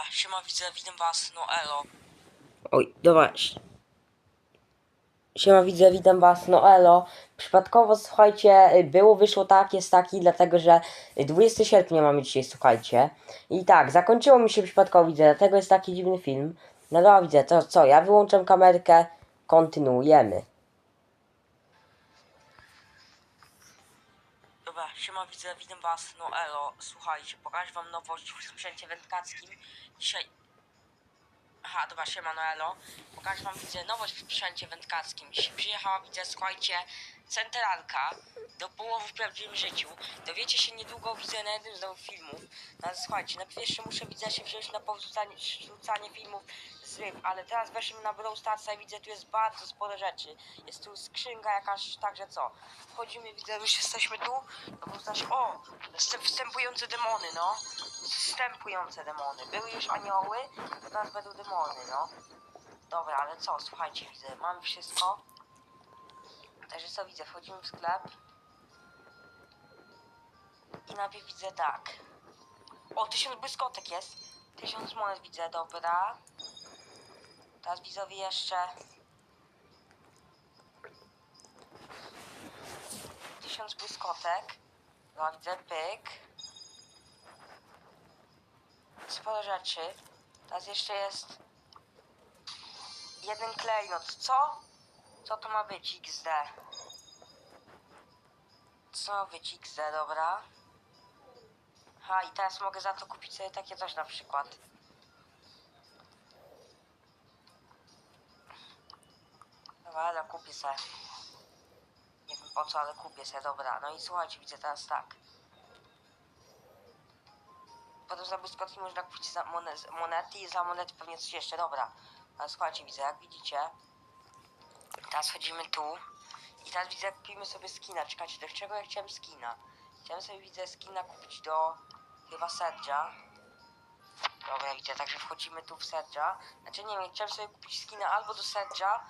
Dobra, siema widzę, witam was, no elo. Oj, dobra. Siema widzę, witam was, no elo. Przypadkowo, słuchajcie, było, wyszło tak, jest taki, dlatego że y, 20 sierpnia mamy dzisiaj, słuchajcie. I tak, zakończyło mi się przypadkowo, widzę, dlatego jest taki dziwny film. No dobra, widzę, to co, ja wyłączam kamerkę, kontynuujemy. Siema widzę, witam was, no elo. Słuchajcie, pokażę wam nowość w sprzęcie wędkackim. Dzisiaj... Aha, dobra, siema, no elo. Pokażę wam, widzę, nowość w sprzęcie wędkackim. Dzisiaj przyjechała, widzę, słuchajcie, centralka do połowy w prawdziwym życiu. Dowiecie się niedługo, widzę, na jednym z nowych filmów. No ale słuchajcie, najpierw jeszcze muszę, widzę, się wziąć na powrzucanie rzucanie filmów ale teraz weszłem na Brawl Starsa i widzę, tu jest bardzo sporo rzeczy. Jest tu skrzynka jakaś, także co? Wchodzimy, widzę, już jesteśmy tu. No bo znaczy, o, wstęp- wstępujące demony, no. Wstępujące demony. Były już anioły, teraz będą demony, no. Dobra, ale co, słuchajcie, widzę, mamy wszystko. Także co widzę, wchodzimy w sklep. I najpierw widzę tak. O, tysiąc błyskotek jest. Tysiąc monet widzę, dobra. Teraz widzowie jeszcze. Tysiąc błyskotek. No widzę pyk. Sporo rzeczy. Teraz jeszcze jest. Jeden klejnot. Co? Co to ma być XD? Co ma być XD, dobra? Ha, i teraz mogę za to kupić sobie takie coś na przykład. Dobra, ale kupię se. Nie wiem po co, ale kupię se, dobra. No i słuchajcie, widzę teraz tak. Potem za błyskotki można kupić za monet, monety i za monety pewnie coś jeszcze, dobra. Ale słuchajcie, widzę, jak widzicie. Teraz chodzimy tu. I teraz widzę, kupimy sobie skina. Czekajcie, do czego ja chciałem skina? Chciałem sobie, widzę, skina kupić do chyba Sedge'a. Dobra, widzę, także wchodzimy tu w Sedge'a. Znaczy, nie wiem, chciałem sobie kupić skina albo do Sedge'a,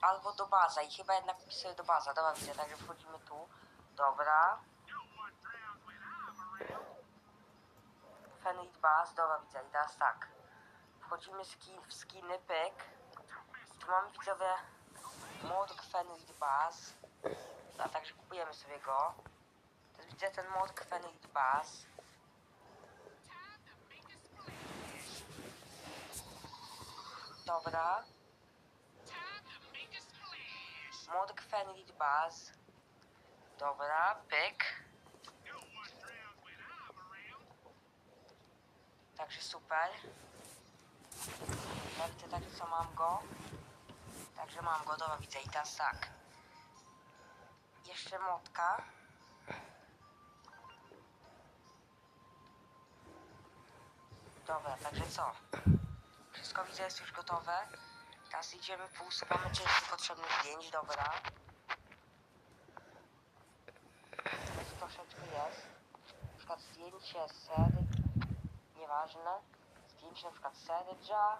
albo do Baza. I chyba jednak sobie do Baza. Dobra, widzę, także wchodzimy tu. Dobra. Fenrit Baz, dobra, widzę. I teraz tak. Wchodzimy skin, w skiny, pyk. Tu mamy, widzowie, Modk Fenrit Baz. A także kupujemy sobie go. To jest, widzę ten Modk Fenrit Baz. Dobra. Modk Fenrit Baz. Dobra, pyk. Także super. Ja widzę także co mam go. Także mam go, dobra widzę i teraz tak. Jeszcze motka. Dobra, także co? Wszystko widzę jest już gotowe. Teraz idziemy po usuwamy części potrzebnych zdjęć, dobra. Troszeczkę jest. Na przykład zdjęcie sery. Nieważne. Zdjęcie na przykład Serge'a.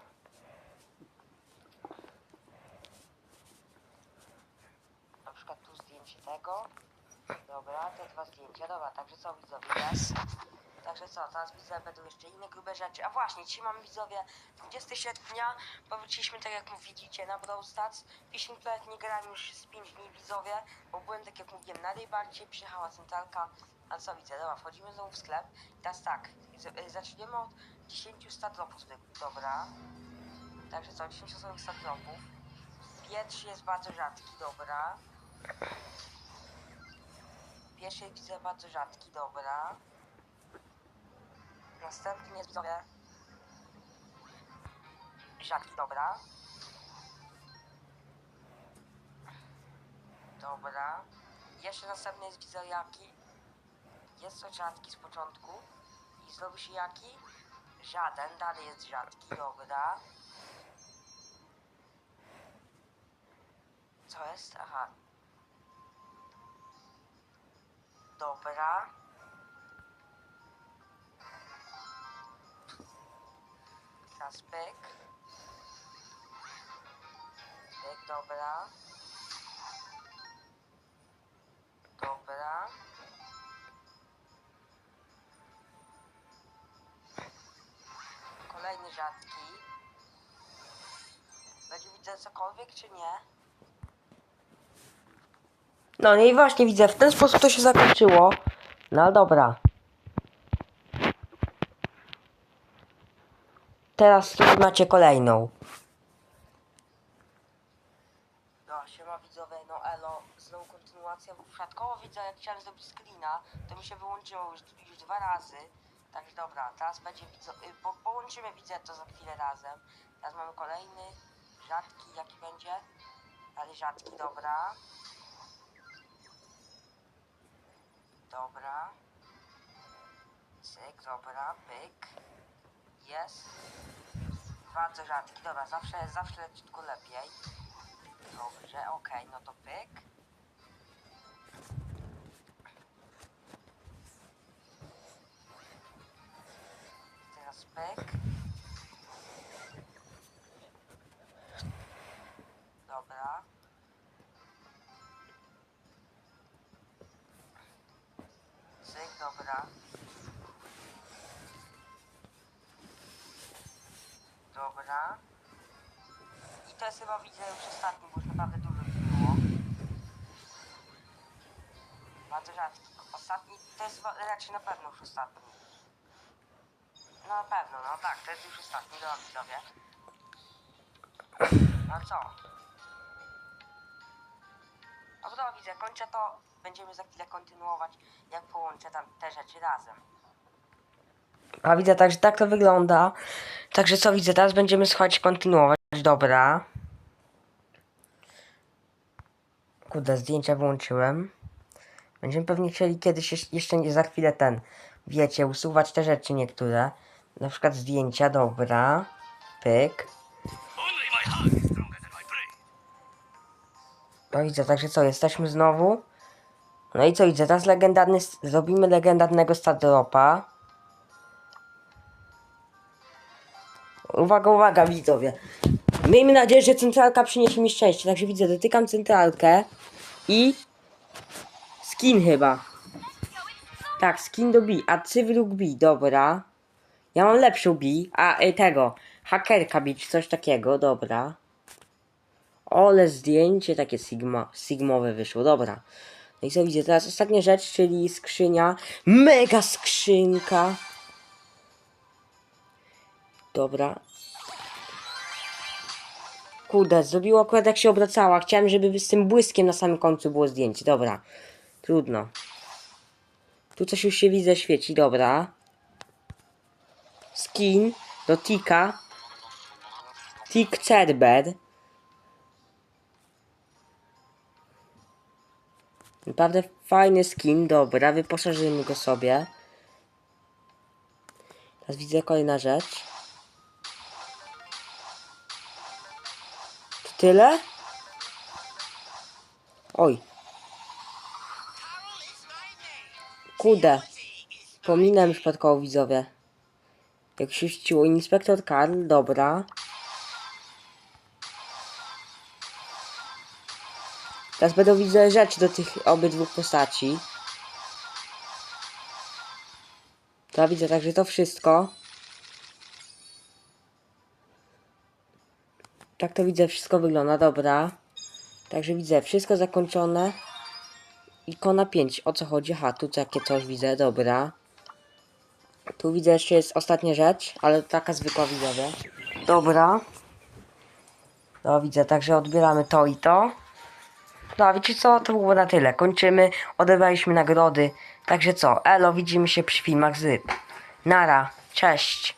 Na przykład tu zdjęcie tego. Dobra, te dwa zdjęcia. Dobra, także co widzowie jest? Także co, teraz widzę, będą jeszcze inne grube rzeczy. A właśnie, dzisiaj mamy widzowie 20 sierpnia. Powróciliśmy, tak jak widzicie, na Brawl Stars. Fishing Planet nie grałem już z 5 dni widzowie, bo byłem, tak jak mówiłem, na Rybarcie, przyjechała centralka. A co widzę, dobra, wchodzimy znowu w sklep. I teraz tak, y, zaczniemy od 10 stardropów zwykłych, dobra. Także co, 10 osobnych stardropów. Pierwszy jest bardzo rzadki, dobra. Pierwszy widzę bardzo rzadki, dobra. Następny jest widzowie. Rzadki, dobra. Dobra. Jeszcze następny jest widzowie jaki. Jest to rzadki z początku. I zrobi się jaki? Żaden, dalej jest rzadki, dobra. Co jest? Aha. Dobra. Teraz pyk. Pyk, dobra. Dobra. Kolejny rzadki. Będzie widzę cokolwiek, czy nie? No i właśnie widzę, w ten sposób to się zakończyło. No dobra. Teraz tu macie kolejną. No, siema widzowie, no elo, znowu kontynuacja, bo przypadkowo widzę, jak chciałem zrobić screena, to mi się wyłączyło już, już dwa razy. Także dobra, teraz będzie widzo, y, po, połączymy widzę to za chwilę razem. Teraz mamy kolejny, rzadki, jaki będzie? Ale rzadki, dobra. Dobra. Cyk, dobra, pyk. Jest. Bardzo rzadki, dobra, zawsze, zawsze leci tylko lepiej. Dobrze, okej, no to pyk. Teraz pyk. Dobra. Cyk, dobra. Dobra. I to jest chyba widzę już ostatni, bo już naprawdę dużo ich było. Bardzo rzadki. Ostatni, to jest raczej na pewno już ostatni. No na pewno, no tak, to jest już ostatni, dobra widzowie. No co? No dobra widzę, kończę to, będziemy za chwilę kontynuować, jak połączę tam te rzeczy razem. A widzę, także tak to wygląda. Także co widzę, teraz będziemy słuchać kontynuować. Dobra. Kurde, zdjęcia włączyłem. Będziemy pewnie chcieli kiedyś jeszcze nie za chwilę ten, wiecie, usuwać te rzeczy niektóre. Na przykład zdjęcia, dobra. Pyk. No widzę, także co, jesteśmy znowu. No i co widzę, teraz legendarny, zrobimy legendarnego Stardropa. Uwaga, uwaga widzowie. Miejmy nadzieję, że centralka przyniesie mi szczęście. Także widzę, dotykam centralkę i skin chyba. Tak, skin do B, a cywiluk B, dobra. Ja mam lepszą B, a y, tego, hakerka B, coś takiego, dobra. Ole zdjęcie takie sigma, sigmowe wyszło, dobra. No i co widzę, teraz ostatnia rzecz, czyli skrzynia. Mega skrzynka. Dobra. Kurde, zrobiło akurat jak się obracała. Chciałem, żeby z tym błyskiem na samym końcu było zdjęcie. Dobra. Trudno. Tu coś już się widzę świeci, dobra. Skin do Tika. Tik Cerber. Naprawdę fajny skin, dobra, wyposażymy go sobie. Teraz widzę kolejna rzecz. Tyle? Oj. Kurde. Pominąłem przypadkowo widzowie. Jak się ściło inspektor Karl, dobra. Teraz będą widzę rzeczy do tych obydwu postaci. To widzę także to wszystko. Tak to widzę, wszystko wygląda, dobra. Także widzę, wszystko zakończone. Ikona 5, o co chodzi? Aha, tu takie coś widzę, dobra. Tu widzę jeszcze jest ostatnia rzecz, ale taka zwykła widzowie. Dobra. No widzę, także odbieramy to i to. No a wiecie co, to było na tyle. Kończymy, odebraliśmy nagrody. Także co, elo, widzimy się przy filmach z Nara, cześć.